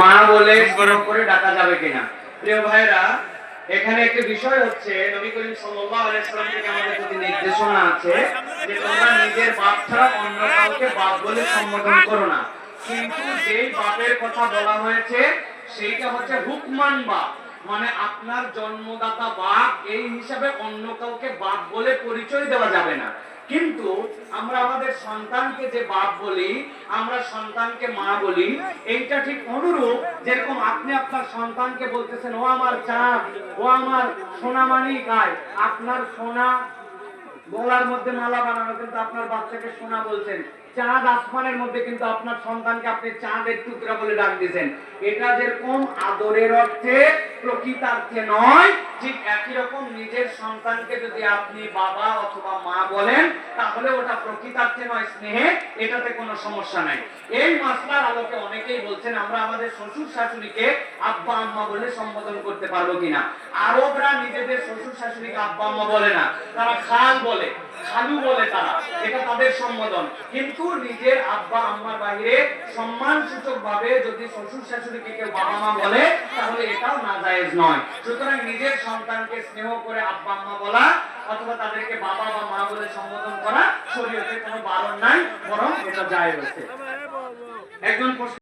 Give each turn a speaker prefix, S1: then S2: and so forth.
S1: মা বলে করে ডাকা যাবে কিনা? প্রিয় ভাইরা এখানে একটা বিষয় হচ্ছে নবী করিম সাল্লাল্লাহু আলাইহি সাল্লাম থেকে আমাদের প্রতি নির্দেশনা আছে যে তোমরা নিজের বাপ ছাড়া অন্য কাউকে বাপ বলে সম্বোধন করো না। কিন্তু যেই বাপের কথা বলা হয়েছে সেইটা হচ্ছে হুকমান বাপ। মানে আপনার জন্মদাতা বাপ এই হিসাবে অন্য কাউকে বাপ বলে পরিচয় দেওয়া যাবে না। কিন্তু আমরা আমাদের সন্তানকে যে বাপ বলি, আমরা সন্তানকে মা বলি, এইটা ঠিক অনুরূপ যেরকম আপনি আপনার সন্তানকে বলতেছেন, ও আমার চাঁদ, ও আমার সোনামানি গায় আপনার সোনা গলার মধ্যে মালা বানানো, কিন্তু আপনার বাচ্চাকে সোনা বলছেন। চাঁদ আসমানের মধ্যে কিন্তু আপনার সন্তানকে আপনি চাঁদের টুকরা বলে ডাক দিয়েছেন। এটা যেরকম আদরের অর্থে প্রকৃতার্থে নয়, ঠিক একই রকম নিজের সন্তানকে যদি আপনি বাবা অথবা মা বলেন, তাহলে ওটা প্রকৃতার্থে নয় স্নেহে, এটাতে কোনো সমস্যা নাই। এই মাসলার আলোকে অনেকেই বলছেন, আমরা আমাদের শ্বশুর শাশুড়িকে আব্বা, আম্মা বলে সম্বোধন করতে পারব কিনা। আরবরা নিজেদের শ্বশুর শাশুড়িকে আব্বা, আম্মা বলে না, তারা খাল বলে। খালু বলে তারা। এটা তাদের সম্বোধন। কিন্তু নিজের আব্বা, আম্মার বাইরে সম্মান সূচক ভাবে যদি শ্বশুর শাশুড়িকে কেউ বাবা মা বলে, তাহলে এটাও না জায়েজ নয়। সুতরাং নিজের সন্তানকে স্নেহ করে আব্বা, আম্মা বলা অথবা তাদেরকে বাবা বা মা বলে সম্বোধন করা, শরীয়তে কোনো বারণ নাই, বরং এটা জায়েজ আছে। একজন